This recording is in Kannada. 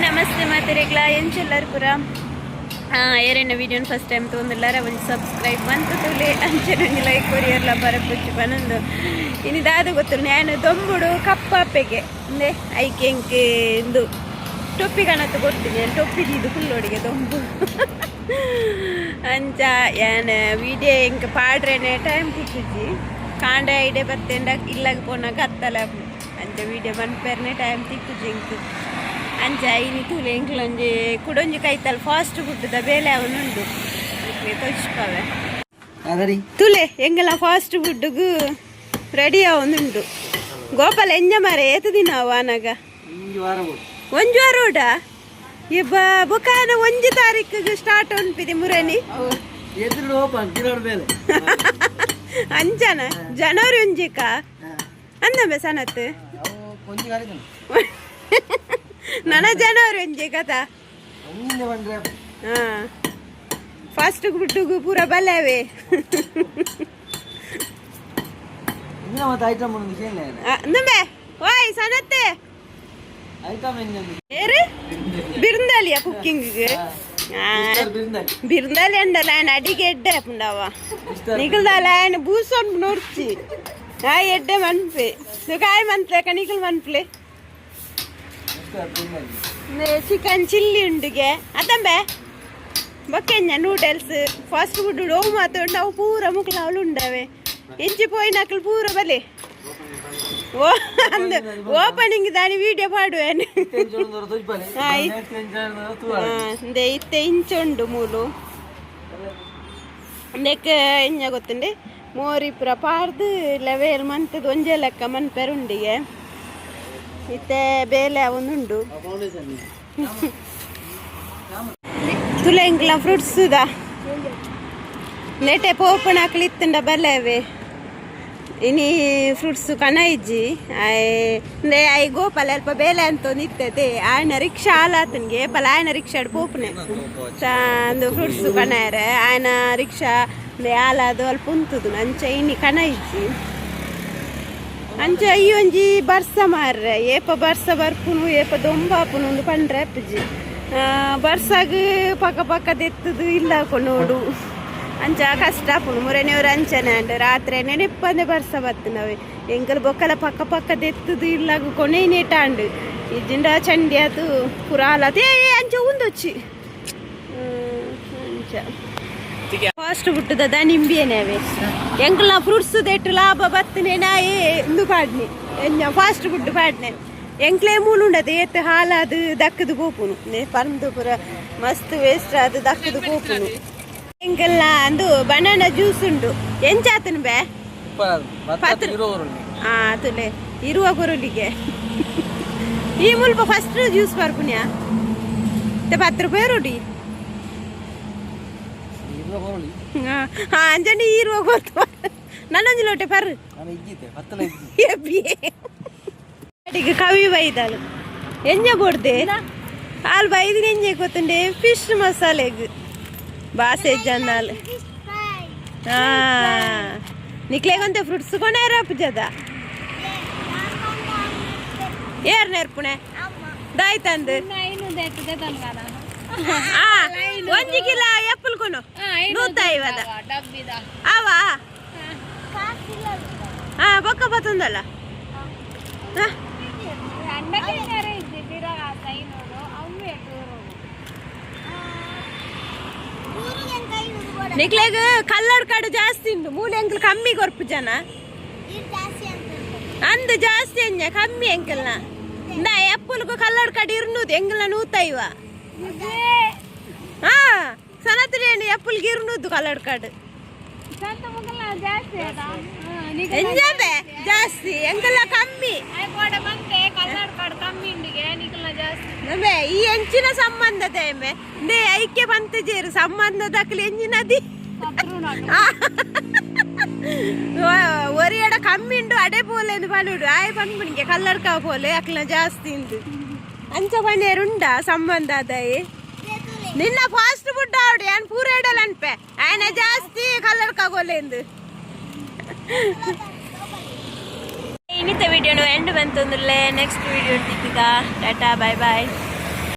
ನಮಸ್ತೆ ಮಾತಿರೆಗ್ಲ ಎಂಚೆಲ್ಲರು ಪುರ ಏರೇನ ವಿಡಿಯೋನ ಫಸ್ಟ್ ಟೈಮ್ ತೊಗೊಂಡಿಲ್ಲಾರ ಒಂದು ಸಬ್ಸ್ಕ್ರೈಬ್ ಬಂತು ಅಂಚೆ ನನಗೆ ಲೈಕ್ ಕೊರಿಯರ್ಲ ಬರಪುಚ್ಚು ಬಂದು ಇನ್ನಿದಾದ ಗೊತ್ತು ನಾನು ದೊಂಬುಡು ಕಪ್ಪಾಪೆಗೆ ಅಂದೆ ಐಕೆ ಎಂಕೆ ಇಂದು ಟೊಪ್ಪಿ ಕಾಣತ್ತು ಕೊಡ್ತೀನಿ ನಾನು ಟೊಪ್ಪಿದು ಇದು ಫುಲ್ಲೋಡಿಗೆ ದೊಂಬು ಅಂಚ ಏನು ವಿಡಿಯೋ ಎಂಕ್ ಪಾಡ್ರೇನೆ ಟೈಮ್ ಕುಟ್ಟಿದ್ದಿ ಕಾಂಡ ಐಡೆ ಬತ್ತೇಂಡ ಇಲ್ಲಾಗ ಪೋನಾಗ ಹತ್ತಲ್ಲ ಅಂಚ ವಿಡಿಯೋ ಬಂದ್ಪೇರ್ನೆ ಟೈಮ್ ತಿಕ್ಕುಜಿ ಎಂಕ್ ಅಂಚ ತೂಲೆ ಎಂಕ್ಲೊಂಜಿ ಕುಡೊಂಜಿ ಕೈತಲ್ ಫಾಸ್ಟ್ ಫುಡ್ದ ಬೇಲೆ ಅವನುಂಡು ತೊಚ್ಪವೆ ತುಲೆ ಎಂಗಲ ಫಾಸ್ಟ್ ಫುಡ್ಡುಗು ರೆಡಿ ಅವನುಂಡು ಗೋಪಾಲ ಎಂಜ ಮರೆ ಏತು ದಿನ ವಾನಗ ಒಂದು ವಾರ ಬೋದು ಒಂಜು ವಾರ ಊಟ ಇಬ್ಬ ಬುಕಾನ ಒಂಜಿ ತಾರೀಕಿಗೆ ಸ್ಟಾರ್ಟ್ ಅನ್ಪಿದೆ ಮುರನಿ? ಅಂಜನ ಜನವರಿ ಒಂಜಿಕ? ಅಂದಮ್ಮೆ ಸನತ್? ನನ್ನ ಜನವರಿ ಒಂಜೆ ಕಥಾ ಫಸ್ಟ್ ಬಿಟ್ಟುಗು ಪೂರ ಬಲ್ಲವೇ ನಂಬೆ ಓಯ್ ಸನತ್ತೆ ಏರು ಬಿರುಂದಾಲಿಯ ಕುಕ್ಕಿಂಗಿಗೆ ಬಿರುಂದಾಲಿ ಅಂಡಲ್ಲ ಆಯ್ನ ಅಡಿಗೆ ಎಡ್ಡೆ ಪುಂಡವ ನಿಗಲ್ದಾಲ ಆಯ್ನ ಬೂಸೊಂಡು ನೋಡ್ತಿ ಆಯ್ ಎಡ್ಡೆ ಮನ್ಪೆ ಕಾಯಿ ಮನ್ಪ್ಲೆ ಕಣಿಕಲ್ ಮನ್ಪ್ಲೆ ಚಿಕನ್ ಚಿಲ್ಲಿ ಉಂಡುಗೆ ಅದಂಬೆ ಬೊಕ್ಕೆಂಜ ನೂಡಲ್ಸ್ ಫಾಸ್ಟ್ ಫುಡ್ ಓ ಮಾತೊಂಡು ಅವು ಪೂರ ಮುಕ್ಳು ಅವಳು ಉಂಡವೆ ಇಂಚಿ ಪೋಯಿ ನಕಲು ಪೂರ ಬಲೆ ಓ ಅಂದು ಓಪನಿಂಗ್ ದಾನಿ ವಿಡಿಯೋ ಪಾಡುವೇನು ತೆಂಚೊಂದರ ತುಜ್ಬಲಿ ಆಯ್. ತೆಂಚೊಂದರ ಆ, ತೂವಳ ಇಂದೆ ಇತ್ತೆ ಇಂಚುಂಡು ಮೂಲು ನೆಕ್ ಎಂಜ ಗೊತ್ತುಂಡೆ ಮೋರಿಪುರ ಪಾರ್ದು ಲೆವೆಲ್ ಮಂತದ ಒಂಜೇ ಲೆಕ್ಕ ಮನ್ಪೆರುಂಡಿಗೆ ಇತ್ತೆ, ಬೇಲೆ ಅವನುಂಡು. ತುಲೆ ಇಂಗ್ಲ ಫ್ರೂಟ್ಸ್ ನೆಟೆ ಪೋಪಣ ಹಾಕ್ಲಿತ್ತಂಡ ಬಲ್ಲವೆ ಇನಿ ಫ್ರೂಟ್ಸ್ ಕಣ ಇಜ್ಜಿ ಅಂದ್ರೆ ಐ ಗೋಪಾಲ ಅಲ್ಪ ಬೇಲೆ ಅಂತ ನಿತ್ತತೆ ಆಯ್ನ ರಿಕ್ಷಾ ಆಲಾತನ್ಗೆ ಪಲ ಆಯ್ನ ರಿಕ್ಷಾ ಪೋಪನೆ. ಒಂದು ಫ್ರೂಟ್ಸ್ ಕಣಾರ. ಆಯ್ನ ರಿಕ್ಷಾ, ಅಂದ್ರೆ ಆಲಾದು ಅಲ್ಪ ಉಂತುದು. ನಂಚ ಇನಿ ಕಣ ಇಜ್ಜಿ ಅಂಚ ಈ ಒಂಜಿ ಬರ್ಸ ಮಾರ್ರೆ ಏಪ ಬರ್ಸ ಬರ್ಪುನು ಏಪ ದೊಂಬಾಪುನು ಒಂದು ಪಂಡ್ರೆ ಅಪ್ಪಜಿ ಬರ್ಸಾಗ ಪಕ್ಕ ಪಕ್ಕ ತೆತ್ತದು ಇಲ್ಲ ನೋಡು ಅಂಚ ಕಷ್ಟ ಆಪುನು ಮುರನೆಯವ್ರು ಅಂಚನೆ ಅಂಡ್ ರಾತ್ರಿ ನೆನಪಂದೆ ಬರ್ಸ ಬತ್ತನವೆ ಎಂಕಲ್ ಬೊಕ್ಕಲ ಪಕ್ಕ ಪಕ್ಕ ತೆತ್ತದು ಇಲ್ಲಾಗ ಕೊನೆ ನೆಟಾಂಡು ಇಜ್ಜಿಂಡ ಚಂಡಿ ಅದು ಪುರಾಲ ಏ ಏ, ಅಂಚ ಉಂದೊಚ್ಚಿ ಹ್ಮ್, ಅಂಚ ಫಾಸ್ಟ್ ಬಿಟ್ಟದ ನಿಂಬಿಯೇನೇವೆ ಎಂಕಲ್ನ ಫ್ರೂಟ್ಸ್ ದೆಟ್ಟು ಲಾಭ ಬತ್ತನೆ ನಾಯೇ ಇಂದು ಪಾಡ್ನೆ. Fast food ಪಾಡ್ನೆ. ಎಂಕ್ಲೆ ಮೂಲುಂಡದ ಏತ್ ಹಾಲಾದು ದಕ್ಕದು ಪೋಪುನು ಪರಂದು ಪುರ ಮಸ್ತ್ ವೇಸ್ಟ್ ಅದು ದಕ್ಕದು ಪೋಪುನು ಎಂಕಲ್ನ ಅಂದು ಬನಾನ ಜ್ಯೂಸ್ ಉಂಡು. ಎಂಚಾತನು ಬೇ? ಹಾ ತುಲೆ ಇರುವ ಕೊರುಲಿಗೆ ಈ ಮುಲ್ಪ ಫಸ್ಟ್ ಜ್ಯೂಸ್ ಬರ್ಪುನ್ಯಾ ಪತ್ತು ರೂಪಾಯಿ ರೋಡಿ? ಅಂಜನಿ ಇರುವ ಗೊತ್ತು ನನ್ನೊಂದು ಲೋಟೆ ಪರ್ರು ನಾನು ಇದ್ದಿದ್ದೆ ಹತ್ತಲ ಇದ್ದಿ ಎಬ್ಬಿಯೇ ಅಡಿಗೆ ಕವಿ ಬೈದಾಳು ಎಂಜ ಬೊಡ್ದೆ ಹಾಲು ಬೈದಿನ ಎಂಜೆ ಗೊತ್ತುಂಡೆ ಫಿಶ್ ಮಸಾಲೆಗ್ ಬಾಸೆ ಜನ್ನಾಲ್ ಹಾ ನಿಕ್ಲೆಗೊಂತೆ ಫ್ರೂಟ್ಸ್ ಕೊಣಾರ ಪೂಜದ ಏರ್ ನೆರ್ಪುಣೆ ದಾಯ್ತಂದು ಆ ಒಂಜಿ ಕಿಲ ಎಪ್ಪಲ್ ಕೊನು ನೂತ ಐವದ ಅವ ಹಾ. ಬೊಕ್ಕ ಬತ್ತಂದಲ್ಲ ಹಾ. ನಿಕ್ಲೆಗ್ ಕಲ್ಲಡ್ ಕಾಡು ಜಾಸ್ತಿ ಉಂಟು. ಮೂಲೆ ಅಂಕಲ್ ಕಮ್ಮಿ ಕೊರ್ಪು ಜನ. ಅಂದು ಜಾಸ್ತಿ ಅಂಜ ಕಮ್ಮಿ ಅಂಕಲ್ನ. ಇಂದ ಎಪ್ಪಲ್ಗೂ ಕಲ್ಲಡ್ ಕಾಡು ಇರ್ನೂದು ಎಂಗಲ್ನ ನೂತೈವ. ಸನತ್ರೇನು ಎಪ್ಪಲ್ಗೆ ಇರ್ನೂದು ಕಲ್ಲಡ್ ಕಾಡು ಎಂಜಾಬೆ ಜಾಸ್ತಿ ಎಂಗಲ್ಲ ಕಮ್ಮಿ. ಈ ಎಂಚಿನ ಸಂಬಂಧದ ಎಮ್ಮೆ. ನೇ ಐಕ್ಯ ಬಂತ ಜೇರು, ಸಂಬಂಧ ದಕ್ಕಲಿ ಎಂಜಿನದಿ ಒರಿಯಡ ಕಮ್ಮಿಂಡು ಅಡೆ ಪೋಲೆ ಪನುಡು ಆಯ್ ಪನ್ಪುಣಿಗೆ ಕಲ್ಲಡ್ಕ ಪೋಲೆ ಅಕ್ಲ ಜಾಸ್ತಿ ಉಂಟು ಅಂಚ ಪನೇರುಂಡ ಸಂಬಂಧ ಅದಾಯಿ ನಿನ್ನ ಫಾಸ್ಟ್ ಫುಡ್ ಆವಡು ಏನ್ ಪೂರ ಇಡಲ್ಲ ಅನ್ಪೆ ಆಯ್ನ ಜಾಸ್ತಿ ಕಲರ್ ಗೋಲೆ ಎಂದು ಇನ್ನಿತ ವಿಡಿಯೋನು ಎಂಡ್ ಬಂತಂದ್ರೆ next video tata bye bye